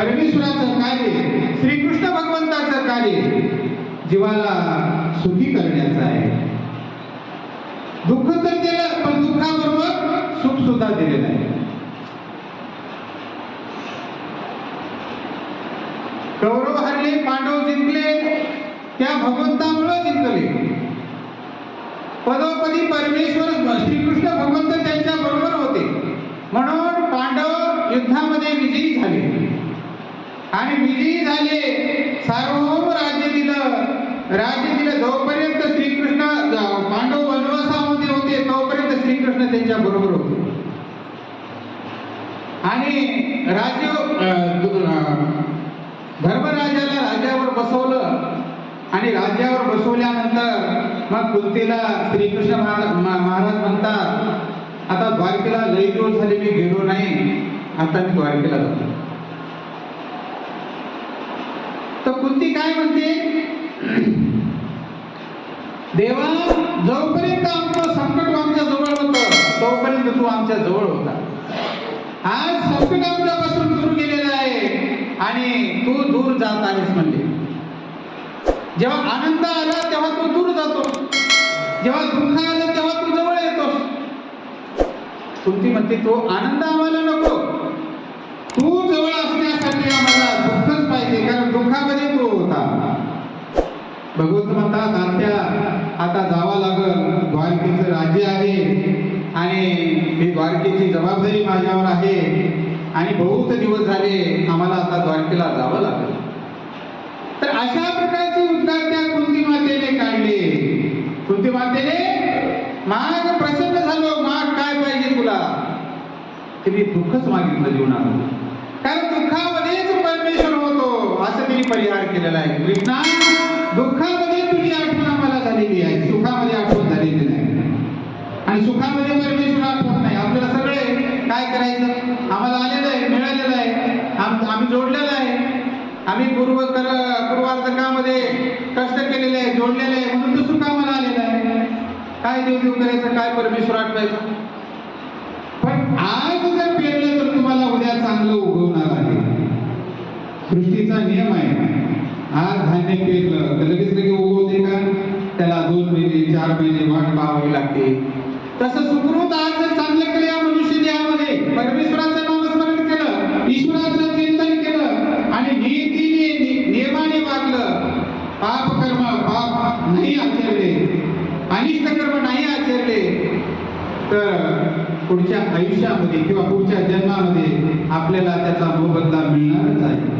परमेश्वराचं कार्य श्रीकृष्ण भगवंताचं कार्य जीवाला सुखी करण्याचं आहे. दुःख तर दिलं पण दुःखाबरोबर सुख सुद्धा दिलेलं आहे. कौरव हरले पांडव जिंकले त्या भगवंतामुळे जिंकले. पदोपदी परमेश्वर श्रीकृष्ण भगवंत त्यांच्या बरोबर होते. म्हणून पांडव युद्धामध्ये विजयी झाले. आणि विजयी झाले. सार्वभौम राज्य दिलं. राज्य दिलं. जोपर्यंत श्रीकृष्ण पांडव वनवासामध्ये होते तोपर्यंत श्रीकृष्ण त्यांच्या बरोबर होते. आणि राज्य धर्मराजाला राज्यावर बसवलं. आणि राज्यावर बसवल्यानंतर मग कुंतीला श्रीकृष्ण महाराज महाराज म्हणतात आता द्वारकेला लई जोर झाले मी गेलो नाही. आता मी द्वारकेला जातो. तर कुंती काय म्हणते? देवा जोपर्यंत आमचं संकट आमच्या जवळ होतं तोपर्यंत तू आमच्या जवळ होता. आज संकट आमच्यापासून दूर गेलेलं आहे आणि तू दूर जात आहेस म्हणले जेव्हा आनंद आला तेव्हा तू दूर जातो. जेव्हा दुःख आलं तेव्हा तू जवळ येतोस. कुंती म्हणते तो आनंद आम्हाला नको. तू जवळ असण्यासाठी आम्हाला दुःखामध्ये तो होता. भगवंत म्हणतात आत्या आता जावा लागल. द्वारकेचं राज्य आहे आणि ही द्वारकेची जबाबदारी माझ्यावर आहे आणि बहुत दिवस झाले आम्हाला आता द्वारकेला जावं लागलं. तर अशा प्रकारचे उद्गार त्या कुंती मातेने काढले. कुंती मातेने माग प्रसन्न झालो. माग काय पाहिजे तुला? तिने दुःखच मागितलं जीवनामध्ये कारण दुःखामध्येच परमेश्वर होतो असं तिने परिहार केलेला आहे. कृष्णा दुःखामध्ये तुझी आठवण आम्हाला झालेली आहे. सुखामध्ये आठवण झालेली नाही. आणि सुखामध्ये परमेश्वर आठवण नाही. आपल्याला सगळे काय करायचं? आम्हाला आलेलं आहे मिळालेलं आहे. आम आम्ही जोडलेलं आहे. आम्ही पूर्व कर पूर्वार्धकामध्ये कष्ट केलेले आहे जोडलेले आहे. म्हणून तो सुख आम्हाला आलेलं आहे. काय देव देव करायचं? काय परमेश्वर आठवायचं? पण आज जर पेरलं तर तुम्हाला उद्या चांगलं उगवणार आहे सृष्टीचा नियम आहे आज धान्य पेरलं. तर लगेच लगेच उगवते का? त्याला दोन महिने चार महिने वाट पाहावी लागते. तसं सुकृत आज जर चांगलं केलं या मनुष्य देहामध्ये परमेश्वराचं नामस्मरण केलं ईश्वराचं चिंतन केलं आणि नीतीने नियमाने वागलं. पाप कर्म पाप नाही आचरले. अनिष्ट कर्म नाही आचरले. तर पुढच्या आयुष्यामध्ये किंवा पुढच्या जन्मामध्ये आपल्याला त्याचा मोबदला मिळणारच आहे.